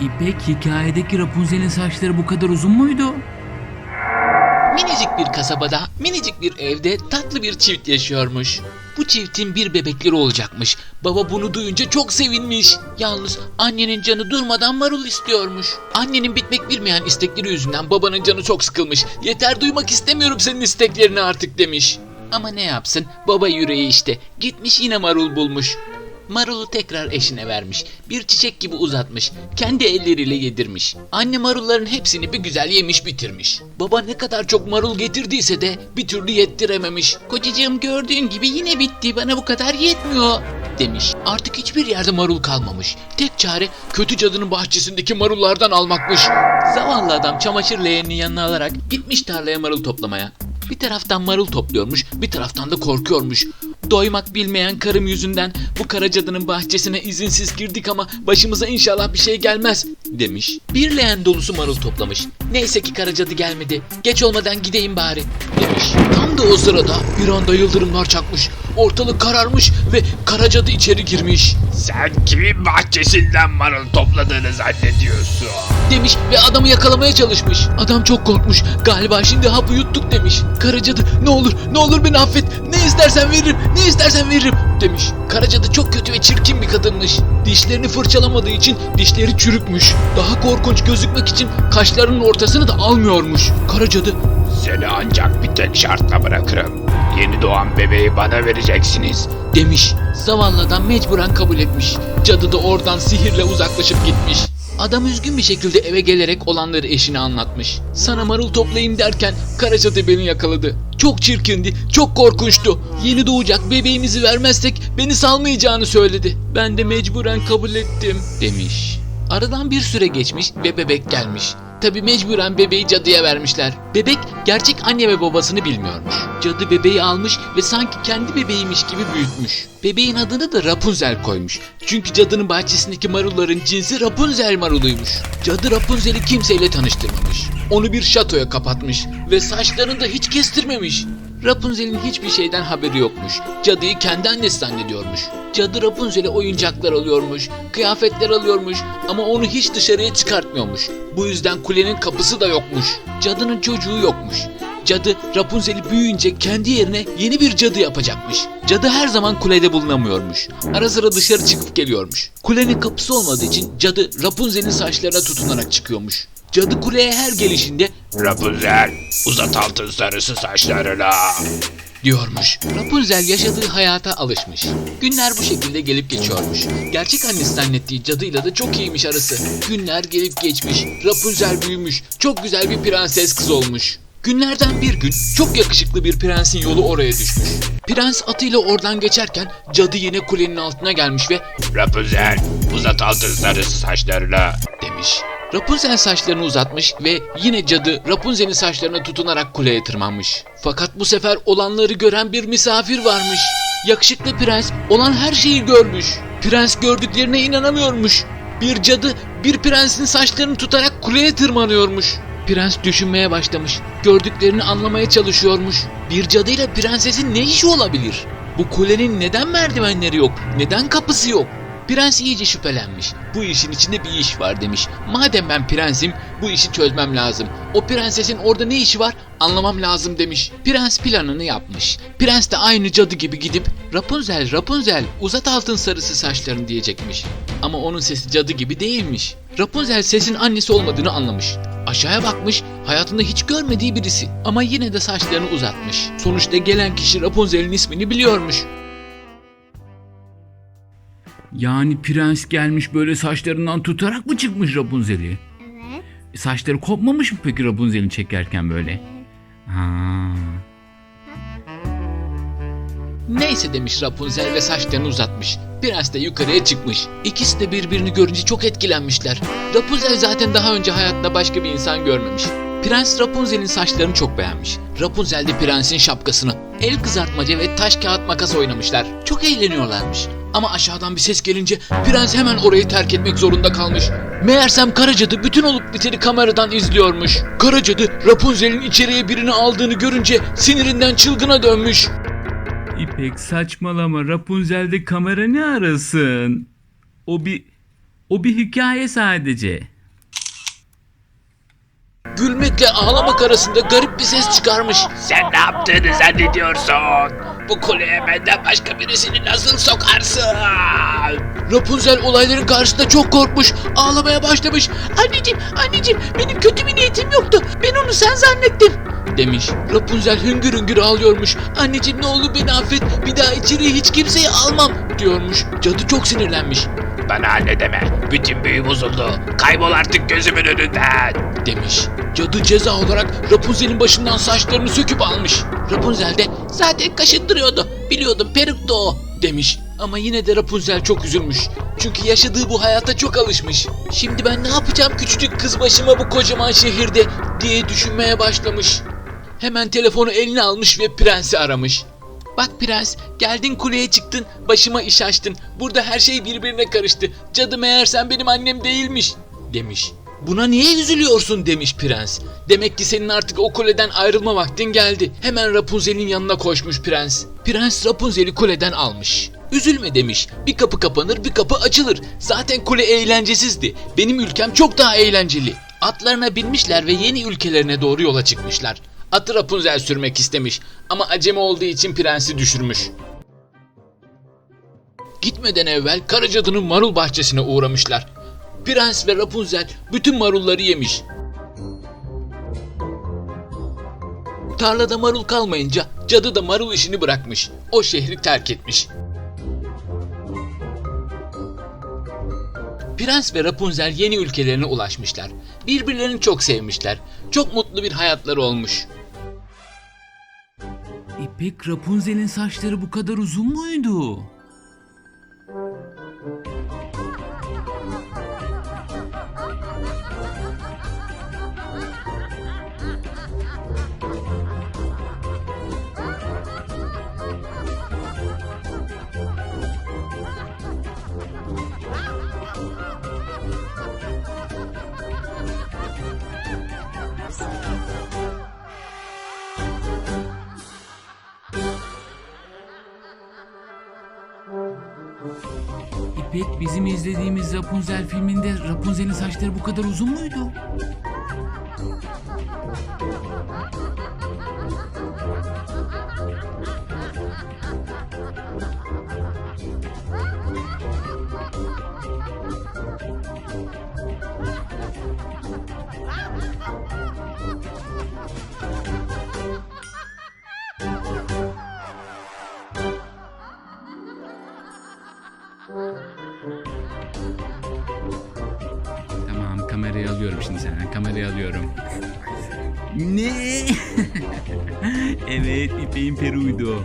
İpek hikayedeki Rapunzel'in saçları bu kadar uzun muydu? Minicik bir kasabada, minicik bir evde tatlı bir çift yaşıyormuş. Bu çiftin bir bebekleri olacakmış. Baba bunu duyunca çok sevinmiş. Yalnız annenin canı durmadan marul istiyormuş. Annenin bitmek bilmeyen istekleri yüzünden babanın canı çok sıkılmış. Yeter duymak istemiyorum senin isteklerini artık demiş. Ama ne yapsın baba yüreği işte. Gitmiş yine marul bulmuş. Marulu tekrar eşine vermiş. Bir çiçek gibi uzatmış. Kendi elleriyle yedirmiş. Anne marulların hepsini bir güzel yemiş bitirmiş. Baba ne kadar çok marul getirdiyse de bir türlü yettirememiş. Kocacığım gördüğün gibi yine bitti. Bana bu kadar yetmiyor demiş. Artık hiçbir yerde marul kalmamış. Tek çare kötü cadının bahçesindeki marullardan almakmış. Zavallı adam çamaşır leğenini yanına alarak gitmiş tarlaya marul toplamaya. Bir taraftan marul topluyormuş, bir taraftan da korkuyormuş. Doymak bilmeyen karım yüzünden bu kara cadının bahçesine izinsiz girdik ama başımıza inşallah bir şey gelmez demiş. Bir leğen dolusu marul toplamış. Neyse ki kara cadı gelmedi. Geç olmadan gideyim bari demiş. Tam da o sırada bir anda yıldırımlar çakmış. Ortalık kararmış ve kara cadı içeri girmiş. Sen kimin bahçesinden marul topladığını zannediyorsun? demiş ve adamı yakalamaya çalışmış. Adam çok korkmuş. Galiba şimdi hapı yuttuk demiş. Karacadı ne olur ne olur beni affet. Ne istersen veririm ne istersen veririm demiş. Karacadı çok kötü ve çirkin bir kadınmış. Dişlerini fırçalamadığı için dişleri çürükmüş. Daha korkunç gözükmek için kaşlarının ortasını da almıyormuş. Karacadı Seni ancak bir tek şartla bırakırım. Yeni doğan bebeği bana vereceksiniz. demiş. Zavallı adam mecburen kabul etmiş. Cadı da oradan sihirle uzaklaşıp gitmiş. Adam üzgün bir şekilde eve gelerek olanları eşine anlatmış. Sana marul toplayayım derken kara cadı beni yakaladı. Çok çirkindi, çok korkunçtu. Yeni doğacak bebeğimizi vermezsek beni salmayacağını söyledi. Ben de mecburen kabul ettim demiş. Aradan bir süre geçmiş ve bebek gelmiş. Tabi mecburen bebeği cadıya vermişler. Bebek gerçek anne ve babasını bilmiyormuş. Cadı bebeği almış ve sanki kendi bebeğiymiş gibi büyütmüş. Bebeğin adını da Rapunzel koymuş. Çünkü cadının bahçesindeki marulların cinsi Rapunzel maruluymuş. Cadı Rapunzel'i kimseyle tanıştırmamış. Onu bir şatoya kapatmış ve saçlarını da hiç kestirmemiş. Rapunzel'in hiçbir şeyden haberi yokmuş. Cadıyı kendi annesi zannediyormuş. Cadı Rapunzel'e oyuncaklar alıyormuş, kıyafetler alıyormuş ama onu hiç dışarıya çıkartmıyormuş. Bu yüzden kulenin kapısı da yokmuş. Cadının çocuğu yokmuş. Cadı Rapunzel'i büyüyünce kendi yerine yeni bir cadı yapacakmış. Cadı her zaman kulede bulunamıyormuş. Ara sıra dışarı çıkıp geliyormuş. Kulenin kapısı olmadığı için cadı Rapunzel'in saçlarına tutunarak çıkıyormuş. Cadı kuleye her gelişinde Rapunzel, uzat altın sarısı saçlarına. diyormuş. Rapunzel yaşadığı hayata alışmış. Günler bu şekilde gelip geçiyormuş. Gerçek annesi zannettiği cadıyla da çok iyiymiş arası. Günler gelip geçmiş. Rapunzel büyümüş. Çok güzel bir prenses kız olmuş. Günlerden bir gün çok yakışıklı bir prensin yolu oraya düşmüş. Prens atıyla oradan geçerken cadı yine kulenin altına gelmiş ve Rapunzel, uzat altın sarısı saçlarına. demiş. Rapunzel saçlarını uzatmış ve yine cadı Rapunzel'in saçlarına tutunarak kuleye tırmanmış. Fakat bu sefer olanları gören bir misafir varmış. Yakışıklı prens olan her şeyi görmüş. Prens gördüklerine inanamıyormuş. Bir cadı bir prensin saçlarını tutarak kuleye tırmanıyormuş. Prens düşünmeye başlamış. Gördüklerini anlamaya çalışıyormuş. Bir cadıyla prensesin ne işi olabilir? Bu kulenin neden merdivenleri yok? Neden kapısı yok? Prens iyice şüphelenmiş. Bu işin içinde bir iş var demiş. Madem ben prensim bu işi çözmem lazım. O prensesin orada ne işi var anlamam lazım demiş. Prens planını yapmış. Prens de aynı cadı gibi gidip Rapunzel Rapunzel uzat altın sarısı saçlarını diyecekmiş. Ama onun sesi cadı gibi değilmiş. Rapunzel sesin annesi olmadığını anlamış. Aşağıya bakmış, hayatında hiç görmediği birisi. Ama yine de saçlarını uzatmış. Sonuçta gelen kişi Rapunzel'in ismini biliyormuş. Yani prens gelmiş böyle saçlarından tutarak mı çıkmış Rapunzel'i? Evet. E, Saçları kopmamış mı peki Rapunzel'in çekerken böyle? Ha. Neyse demiş Rapunzel ve saçlarını uzatmış. Prens de yukarıya çıkmış. İkisi de birbirini görünce çok etkilenmişler. Rapunzel zaten daha önce hayatında başka bir insan görmemiş. Prens Rapunzel'in saçlarını çok beğenmiş. Rapunzel de prensin şapkasını, el kızartmaca ve taş kağıt makas oynamışlar. Çok eğleniyorlarmış. Ama aşağıdan bir ses gelince prens hemen orayı terk etmek zorunda kalmış. Meğersem Karacadı bütün olup biteni kameradan izliyormuş. Karacadı Rapunzel'in içeriye birini aldığını görünce sinirinden çılgına dönmüş. İpek saçmalama Rapunzel'de kamera ne arasın? O bir O bir hikaye sadece. Gülmekle ağlamak arasında garip bir ses çıkarmış. Sen ne yaptığını zannediyorsun? Bu kuleye benden başka birisini nasıl sokarsın? Rapunzel olayların karşısında çok korkmuş. Ağlamaya başlamış. Anneciğim, anneciğim benim kötü bir niyetim yoktu. Ben onu sen zannettim. Demiş. Rapunzel hüngür hüngür ağlıyormuş. Anneciğim ne olur beni affet. Bir daha içeriye hiç kimseyi almam diyormuş. Cadı çok sinirlenmiş. Bana anne deme. Bütün büyü bozuldu. Kaybol artık gözümün önünden. demiş. Cadı ceza olarak Rapunzel'in başından saçlarını söküp almış. Rapunzel de zaten kaşındırıyordu. Biliyordum peruktu o demiş. Ama yine de Rapunzel çok üzülmüş. Çünkü yaşadığı bu hayata çok alışmış. Şimdi ben ne yapacağım küçücük kız başıma bu kocaman şehirde diye düşünmeye başlamış. Hemen telefonu eline almış ve prensi aramış. Bak prens, geldin kuleye çıktın, başıma iş açtın. Burada her şey birbirine karıştı. Cadı meğer sen benim annem değilmiş, demiş. Buna niye üzülüyorsun demiş prens. Demek ki senin artık o kuleden ayrılma vaktin geldi. Hemen Rapunzel'in yanına koşmuş prens. Prens Rapunzel'i kuleden almış. Üzülme demiş. Bir kapı kapanır bir kapı açılır. Zaten kule eğlencesizdi. Benim ülkem çok daha eğlenceli. Atlarına binmişler ve yeni ülkelerine doğru yola çıkmışlar. Atı Rapunzel sürmek istemiş ama acemi olduğu için prensi düşürmüş. Gitmeden evvel kara cadının marul bahçesine uğramışlar. Prens ve Rapunzel bütün marulları yemiş. Tarlada marul kalmayınca cadı da marul işini bırakmış. O şehri terk etmiş. Prens ve Rapunzel yeni ülkelerine ulaşmışlar. Birbirlerini çok sevmişler. Çok mutlu bir hayatları olmuş. İpek Rapunzel'in saçları bu kadar uzun muydu? İpek bizim izlediğimiz Rapunzel filminde Rapunzel'in saçları bu kadar uzun muydu? Kamerayı alıyorum şimdi senden kamerayı alıyorum. Ne? evet İpek'in peruydu.